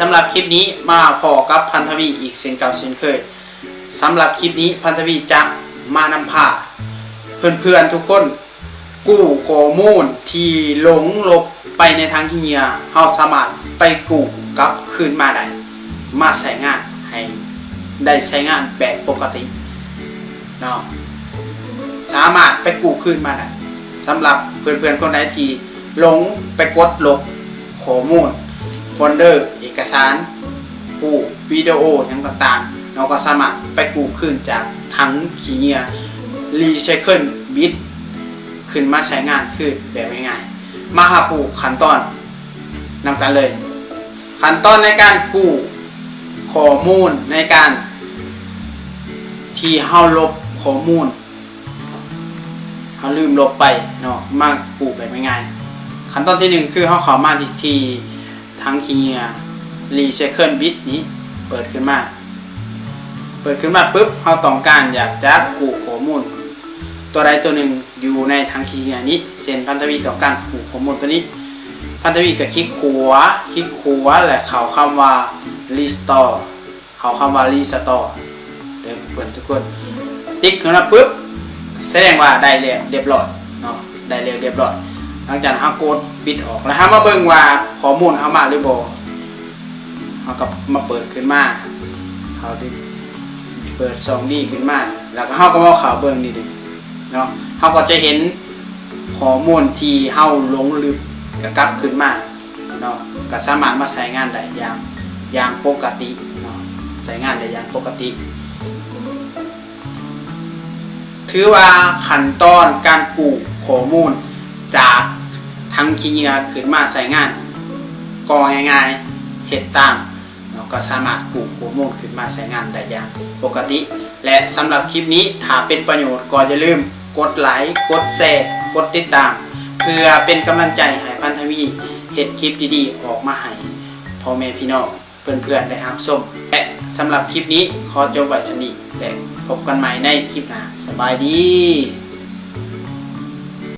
สำหรับคลิปนี้มาพอกับพันธวีอีกเช่นเก่าเช่นเคยสำหรับคลิปนี้พันธวีจะมานำพาเพื่อนๆทุกคน กู้ข้อมูลที่หลงลบไปในทางที่เหียเฮาสามารถไปกู้กลับคืนมาได้มาใช้งานให้ได้ใช้งานแบบปกติเนาะสามารถไปกู้คืนมาได้สำหรับเพื่อนๆคนใดที่หลงไปกดลบข้อมูล โฟลเดอร์ เอกสารกู้วิดีโออย่างต่างๆ เราก็สามารถไปกู้คืนจากทั้งขี้เหียรีไซเคิลบิตขึ้นมาใช้งานคือแบบง่ายๆมาหาผู้ขั้นตอนนำกันเลย ขั้นตอนในการกู้ข้อมูลในการที่เฮาลบข้อมูลเฮาลืมลบไปเนาะมากู้แบบง่ายๆขั้นตอนที่หนึ่งคือเฮาข้ามาที่ที่ ทั้งคีเนียรีไซเคิลบิตนี้เปิดขึ้นมา เปิดขึ้นมาปุ๊บเฮาต้องการอยากจะกู้ข้อมูล ตัวใดตัวหนึ่งอยู่ในทางคียนี้เส้นพันธวีต่อกันผูกข้อมูลตัวนี้ พันธวีก็คลิกขวาคลิกขวาและเขาคำว่า restore เขาคำว่า restore เดี๋ยวเพื่อนทุกคนติ๊กขึ้นมาปุ๊บแสดงว่าได้แล้วเรียบร้อยเนาะได้แล้วเรียบร้อย หลังจากเรากดปิดออกแล้วถ้ามาเบิ่งว่าข้อมูลเขามาหรือบ่เขาก็มาเปิดขึ้นมาเขาดิเปิดซองดีขึ้นมาแล้วก็เขาก็มาเขาเบิ่งนี่ดิเนาะเขาก็จะเห็นข้อมูลที่เฮาหลงลืมก็กลับขึ้นมาเนาะก็สามารถมาใช้งานได้อย่างอย่างปกติเนาะใช้งานได้อย่างปกติถือว่าขั้นตอนการกู้ข้อมูลจาก ทั้งคีย์เงาขึ้นมาใช้งาน ก็ง่ายๆเฮ็ดตามเนาก็สามารถกู้ข้อมูลขึ้นมาใช้งานได้อย่างปกติ และสำหรับคลิปนี้ถ้าเป็นประโยชน์ก็อย่าลืมกดไลค์กดแชร์กดติดตาม เพื่อเป็นกำลังใจให้พันธวีเห็ดคลิปดีๆ ออกมาให้พ่อแม่พี่น้องเพื่อนๆได้รับชมและสำหรับคลิปนี้ขอจบไว้สนี้และพบกันใหม่ในคลิปหน้าสบายดี